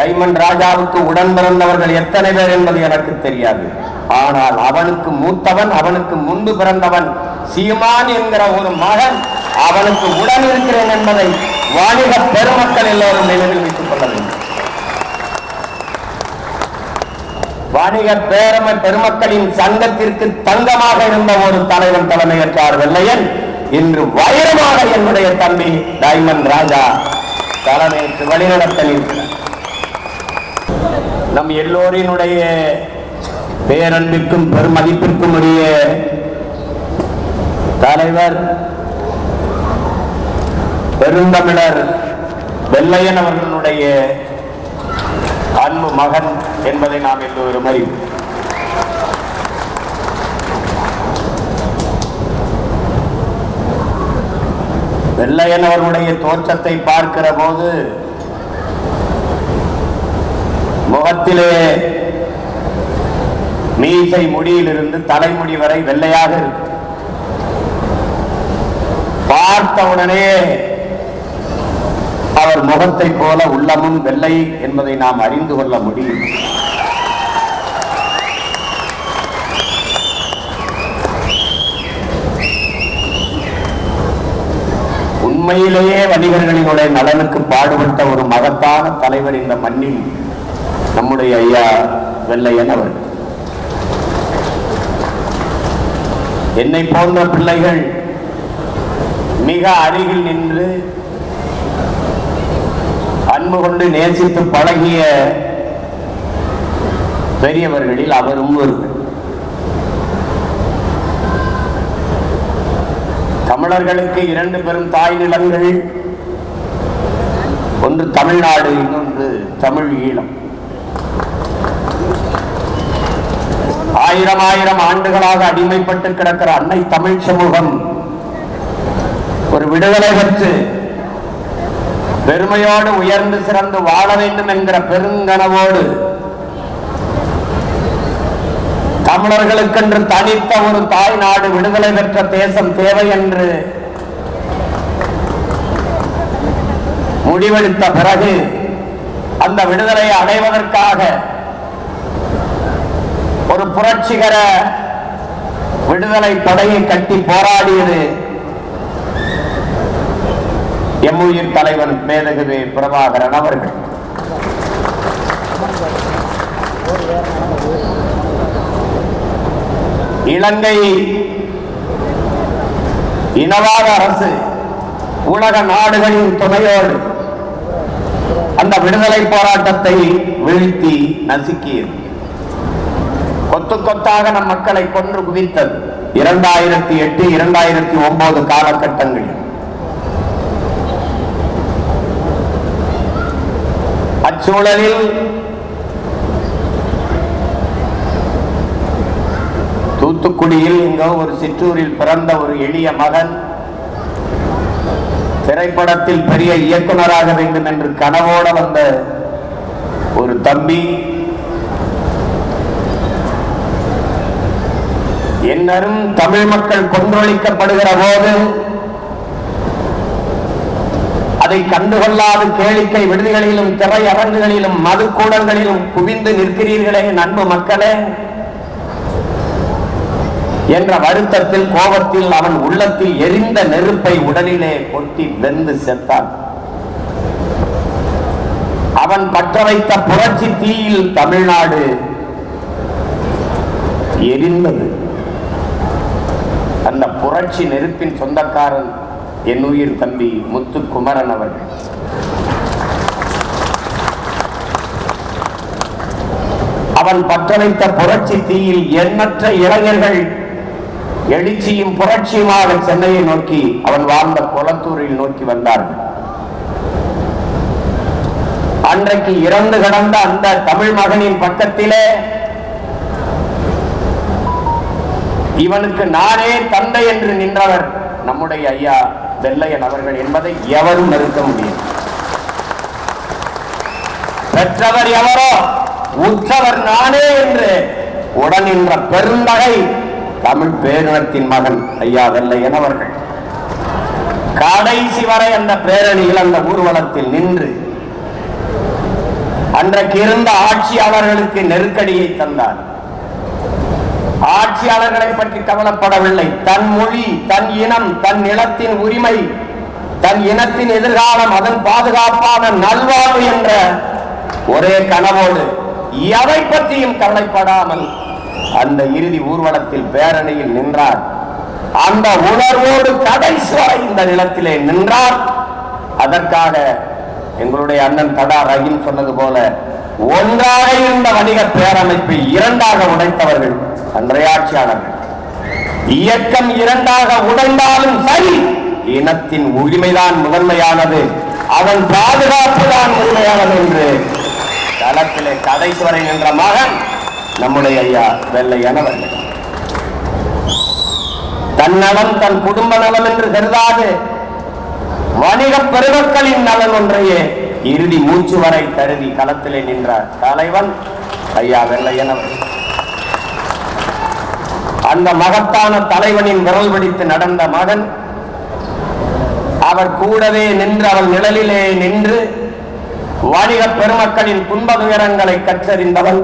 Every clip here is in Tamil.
டைமண்ட் ராஜாவுக்கு உடன் பிறந்தவர்கள் எத்தனை பேர் என்பது எனக்கு தெரியாது. ஆனால் அவனுக்கு மூத்தவன் அவனுக்கு முன்பு பிறந்தவன் சீமான் என்கிற ஒரு மகன் அவனுக்கு உடன் இருக்கிறேன் என்பதை வாணிக பெருமக்கள் எல்லோரும் நினைவில் வைத்துக் கொள்ள வேண்டும். வாணிக பேரம பெருமக்களின் சங்கத்திற்கு தங்கமாக இருந்த ஒரு தலைவன் தலைமையற்றார் வெள்ளையன். இன்று வைரமாக என்னுடைய தம்பி டைமண்ட் ராஜா தலைமைக்கு வழிநடத்த நிற்கிறார் நம் எல்லோரினுடைய பேரன்பிற்கும் பெருமதிப்பிற்கும் உரிய தலைவர் பெருந்தமிழர் வெள்ளையன் அவர்களுடைய அன்பு மகன் என்பதை நாம் எல்லோரும் அறிவோம். வெள்ளையன் அவர்களுடைய தோற்றத்தை பார்க்கிற போது முகத்திலே மீசை முடியிலிருந்து தலைமுடி வரை வெள்ளையாக இருக்கு. பார்த்தவுடனே அவர் முகத்தை போல உள்ளமும் வெள்ளை என்பதை நாம் அறிந்து கொள்ள முடியும். உண்மையிலேயே வணிகர்களினுடைய நலனுக்கு பாடுபட்ட ஒரு மகத்தான தலைவர் இந்த மண்ணில் நம்முடைய ஐயா வெள்ளையன் அவர்கள். என்னை போன்ற பிள்ளைகள் மிக அருகில் நின்று அன்பு கொண்டு நேசித்து பழகிய பெரியவர்களில் அவரும் ஒருவர். தமிழர்களுக்கு இரண்டு பெரும் தாய் நிலங்கள் ஒன்று தமிழ்நாடு இன்னொன்று தமிழ் ஈழம். ஆயிரம் ஆயிரம் ஆண்டுகளாக அடிமைப்பட்டு கிடக்கிற அன்னை தமிழ் சமூகம் ஒரு விடுதலை பெற்று பெருமையோடு உயர்ந்து சிறந்து வாழ வேண்டும் என்கிற பெருங்கனவோடு தமிழர்களுக்கென்று தனித்த ஒரு தாய் நாடு விடுதலை பெற்ற தேசம் தேவை என்று முடிவெடுத்த பிறகு அந்த விடுதலையை அடைவதற்காக ஒரு புரட்சிகர விடுதலை படையை கட்டி போராடியது எம்முயிர் தலைவர் மேதகுவே பிரபாகரன் அவர்கள். இலங்கை இனவாத அரசு உலக நாடுகளின் துணையோடு அந்த விடுதலை போராட்டத்தை வீழ்த்தி நசுக்கியது. கொத்து கொத்தாக நம் மக்களை கொன்று குவித்தது. இரண்டாயிரத்தி எட்டு இரண்டாயிரத்தி ஒன்பது காலகட்டங்களில். அச்சூழலில் தூத்துக்குடியில் இங்கோ ஒரு சிற்றூரில் பிறந்த ஒரு எளிய மகன் திரைப்படத்தில் பெரிய இயக்குனராக வேண்டும் என்று கனவோட வந்த ஒரு தம்பி என்னரும் தமிழ் மக்கள் கொன்றொழிக்கப்படுகிற போது அதை கண்டுகொள்ளாது கேளிக்கை விடுதிகளிலும் திரையரங்குகளிலும் மதுக்கூடங்களிலும் குவிந்து நிற்கிறீர்களே நண்பு மக்களே. என்ற வருத்தத்தில் கோபத்தில் அவன் உள்ளத்தில் எரிந்த நெருப்பை உடலிலே கொட்டி வெந்து செத்தான். அவன் பற்ற வைத்த புரட்சி தீயில் தமிழ்நாடு எரிந்தது. புரட்சி நெருப்பின் சொந்தக்காரன் என் உயிர் தம்பி முத்து குமரன் அவர்கள். அவன் பற்றவைத்த புரட்சி தீயில் எண்ணற்ற இளைஞர்கள் எழுச்சியும் புரட்சியுமாக சென்னையை நோக்கி அவன் வாழ்ந்த கொளத்தூரில் நோக்கி வந்தார்கள். அன்றைக்கு இறந்து கடந்த அந்த தமிழ் மகனின் பக்கத்திலே இவனுக்கு நானே தந்தை என்று நின்றவர் நம்முடைய ஐயா வெள்ளையன் அவர்கள் என்பதை எவரும் மறுக்க முடியும். பெற்றவர் எவரோ உற்றவர் நானே என்று உடன் நின்ற பெருந்தகை தமிழ் பேரினத்தின் மகன் ஐயா வெள்ளையன் அவர்கள். கடைசி வரை அந்த பேரணியில் அந்த ஊர்வலத்தில் நின்று அன்றைக்கு இருந்த ஆட்சியாளர்களுக்கு நெருக்கடியை தந்தார். ஆட்சியாளர்களை பற்றி கவலைப்படவில்லை. தன் மொழி தன் இனம் தன் நிலத்தின் உரிமை தன் இனத்தின் எதிர்காலம் அதன் பாதுகாப்பான நல்வாழ்வு என்ற ஒரே கனவோடு எதை பற்றியும் கவலைப்படாமல் அந்த இறுதி ஊர்வலத்தில் பேரணியில் நின்றார். அந்த உணர்வோடு கடைசி வரை இந்த நிலத்திலே நின்றார். அதற்காக எங்களுடைய அண்ணன் தடா ரஹீம் சொன்னது போல ஒன்றாக இருந்த வணிக பேரமைப்பை இரண்டாக உடைத்தவர்கள் அன்றையாட்சியாளர்கள். இயக்கம் இரண்டாக உடைந்தாலும் சரி இனத்தின் உரிமைதான் முதன்மையானது. அவன் பாதுகாப்பு தான் முதன்மையானது என்று களத்திலே கடைசி வரை நின்ற மகன் நம்முடைய ஐயா வெள்ளையனவர்கள் தன்னலம் தன் குடும்ப நலம் என்று கருதாது. வணிக பெருமக்களின் நலன் ஒன்றையே இறுதி மூச்சு வரை தருதி களத்திலே நின்றார். தலைவன் ஐயா வெள்ளையனவர். அந்த மகத்தான தலைவனின் விரல் பிடித்து நடந்த மகன் அவர் கூடவே நின்று அவன் நிழலிலே நின்று வணிக பெருமக்களின் துன்ப துயரங்களை கற்றறிந்தவன்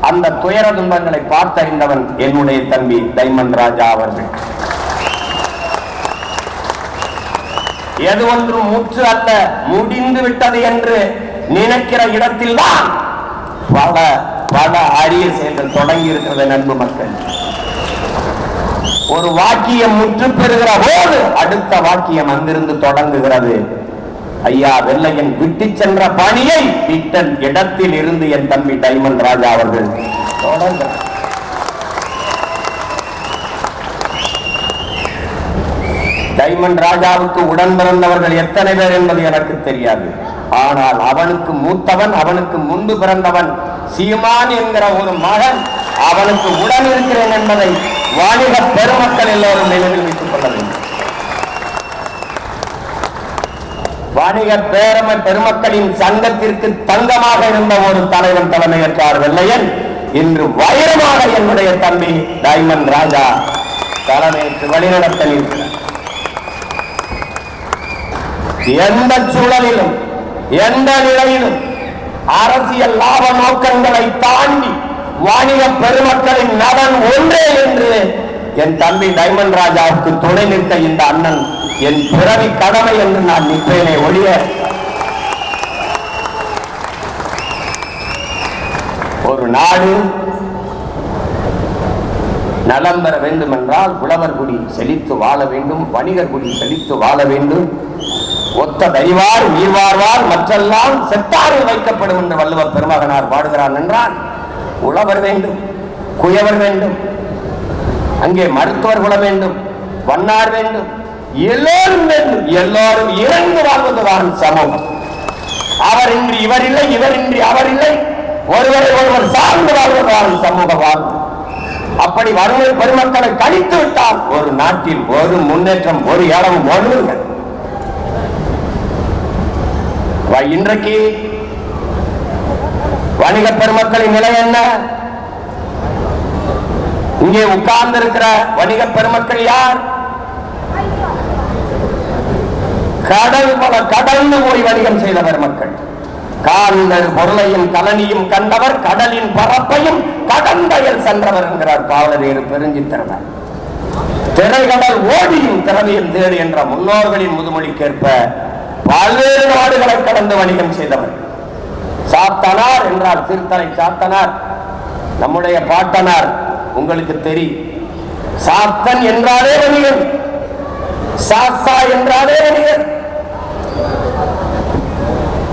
அந்த துயர துன்பங்களை பார்த்தறிந்தவன் என்னுடைய தம்பி டைமண்ட் ராஜா அவர்கள். எது ஒன்றும் முற்று அல்ல முடிந்து விட்டது என்று நினைக்கிற இடத்தில்தான் பல பல அரிய செயல்கள் தொடங்கி இருக்கிறது நண்பு மக்கள். ஒரு வாக்கியம் முற்று பெறுகிற போது அடுத்த வாக்கியம் அங்கிருந்து தொடங்குகிறது. ஐயா வெள்ளையன் விட்டு சென்ற பணியை விட்ட இடத்தில் இருந்து என் தம்பி டைமண்ட் ராஜா அவர்கள் தொடர்கிறார் டைமண்ட் ராஜாவுக்கு உடன் பிறந்தவர்கள் எத்தனை பேர் என்பது எனக்கு தெரியாது. ஆனால் அவனுக்கு மூத்தவன் அவனுக்கு முன்பு பிறந்தவன் சீமான் என்கிற ஒரு மகன் அவனுக்கு உடன் இருக்கிறேன் என்பதை வாணிக பெருமக்கள் எல்லோரும் நினைவில் வைத்துக் கொள்ள வேண்டும். வாணிக பேரமை பெருமக்களின் சங்கத்திற்கு தங்கமாக இருந்த ஒரு தலைவன் தலைமையற்றார் வெள்ளையன் இன்று வைரமாக என்னுடைய தம்பி டைமண்ட் ராஜா தலைமையேற்று வழிநடத்த நிற்கிறார் எந்த சூழலிலும் எந்த நிலையிலும் அரசியல் லாப நோக்கங்களை தாண்டி வாணிக பெருமக்களின் நலன் ஒன்றே என்று என் தம்பி டைமண்ட் ராஜாவுக்கு துணை நிற்க இந்த அண்ணன் என் பிறவி கடமை என்று நான் நிற்பேனே ஒழிய. ஒரு நாடு நலம் பெற வேண்டும் என்றால் உழவர் குடி செழித்து வாழ வேண்டும் வணிகர் குடி செழித்து வாழ வேண்டும். ஒத்த தறிவார் உயிர் வாழ்வார் மற்றெல்லாம் செத்தாரில் வைக்கப்படும் என்று வள்ளுவர் பெருமகனார் பாடுகிறான் என்றால் உழவர் வேண்டும் குயவர் வேண்டும் அங்கே மருத்துவர் குல வேண்டும் வண்ணார் வேண்டும் எல்லோரும் வேண்டும் எல்லோரும் இறந்து வாழ்வதுதான் சமூகம் அவர் இன்றி இவர் இல்லை இவர் இன்றி அவர் இல்லை ஒருவரை ஒருவர் சார்ந்து வாழ்வதுதான் சமூக வாழ்வு அப்படி வறுமை பெருமக்களை கழித்து விட்டால் ஒரு நாட்டில் ஒரு முன்னேற்றம் ஒரு இடமும் ஒன்றுங்கள் இன்றைக்கு வணிக பெருமக்களின் நிலை என்ன? இங்கே உட்கார்ந்து இருக்கிற வணிக பெருமக்கள் யார்? கடல் பல கடல்னு போய் வணிகம் செய்த பெருமக்கள். காந்தர் பொருளையும் கலனியும் கண்டவர் கடலின் பரப்பையும் கடந்தையில் சென்றவர் என்கிறார் பாவலரேறு பெருஞ்சித்திரனார். திரைகடல் ஓடியும் திறமையும் தேடு என்ற முன்னோர்களின் முதுமொழிக்கேற்ப பல்வேறு நாடுகளை கடந்து வணிகம் செய்தவர் சாத்தனார் என்றார் திருத்தலை சாத்தனார். நம்முடைய பாட்டனார் உங்களுக்கு தெரியும் சாத்தன் என்றாலே வணிகன் சாஸ்தா என்றாலே வணிகன்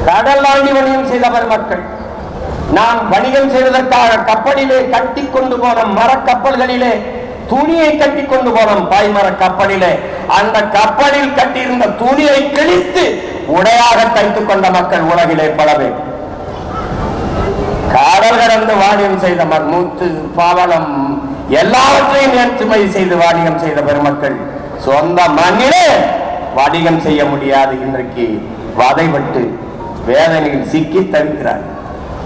கடல் தாண்டி வணிகம் செய்தவர் மக்கள். நாம் வணிகம் செய்வதற்காக கப்பலிலே கட்டி கொண்டு போன மரக்கப்பல்களிலே துணியை கட்டி கொண்டு போனோம் பாய்மர கப்பலிலே. அந்த கப்பலில் கட்டியிருந்த துணியை கிழித்து உடையாக தைத்துக் கொண்ட மக்கள் உலகிலே பலவே பேர். கடல் கடந்து வாணிகம் செய்த மூத்து பாவலம் எல்லாவற்றையும் ஏற்றுமதி செய்து வாணிகம் செய்த பெருமக்கள் சொந்த மண்ணிலே வணிகம் செய்ய முடியாது. இன்றைக்கு வதைபட்டு வேதனையில் சிக்கி தவிக்கிறார்